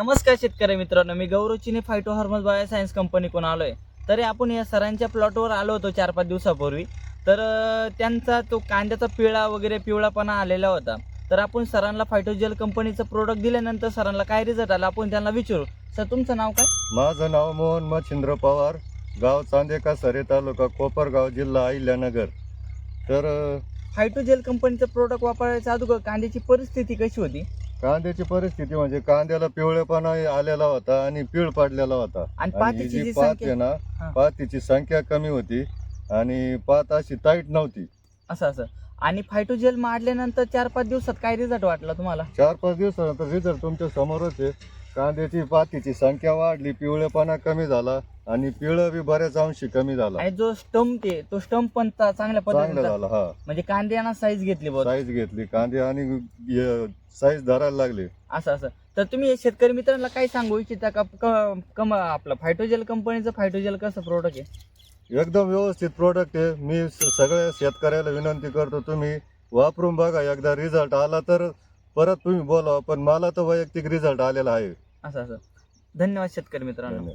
नमस्कार शेतकरी मित्रांनो मी गौरव चिने फायटो हार्मोन बायो सायन्स कंपनीकडून आलोय. तरी आपण या सरांच्या प्लॉटवर आलो होतो चार पाच दिवसापूर्वी. तर त्यांचा तो कांद्याचा पिळा वगैरे पिवळापणा आलेला होता. तर आपण सरांना फायटोजेल कंपनीचं प्रोडक्ट दिल्यानंतर सरांना काय रिझल्ट आला आपण त्यांना विचारू. सर तुमचं नाव काय? माझं नाव मोहन मच्छिंद्र पवार. गाव चांदेका सरे तालुका कोपरगाव जिल्हा अहिल्यानगर. तर फायटोजेल कंपनीचं प्रोडक्ट वापरायच्या अगोदर कांद्याची परिस्थिती कशी होती? कांद्याची परिस्थिती म्हणजे कांद्याला पिवळेपणा आलेला होता आणि पिळ पडलेला होता. आणि आणि पातीची जी जी पात संख्या आहे हा. ना पातीची संख्या कमी होती आणि पात अशी टाईट नव्हती. असं असं. आणि फायटोजेल मारल्यानंतर चार पाच दिवसात काय रिझल्ट वाटला तुम्हाला? चार पाच दिवसानंतर रिझल्ट तुमच्या समोरच आहे. कांद्याची पातीची संख्या वाढली पिवळेपणा कमी झाला आणि पिवळं बी बऱ्याच अंशी कमी झाला. आणि जो स्टंप आहे तो स्टंप पण चा- चांगल्या चांगलं पद्धतीने झालं हा. म्हणजे कांद्याना साईज घेतली साईज घेतली कांदे आणि साईज धरायला लागले. असं असं. तर तुम्ही शेतकरी मित्रांना काय सांगू इच्छिता का? क- कम आपलं फायटोजेल कंपनीचं फायटोजेल कसं प्रोडक्ट आहे? एकदम व्यवस्थित प्रोडक्ट आहे. मी सगळ्या शेतकऱ्याला विनंती करतो तुम्ही वापरून बघा. एकदा रिझल्ट आला तर परत तुम्ही बोला पण मला तर वैयक्तिक रिझल्ट आलेला आहे. असं असं. धन्यवाद शेतकरी मित्रांनो.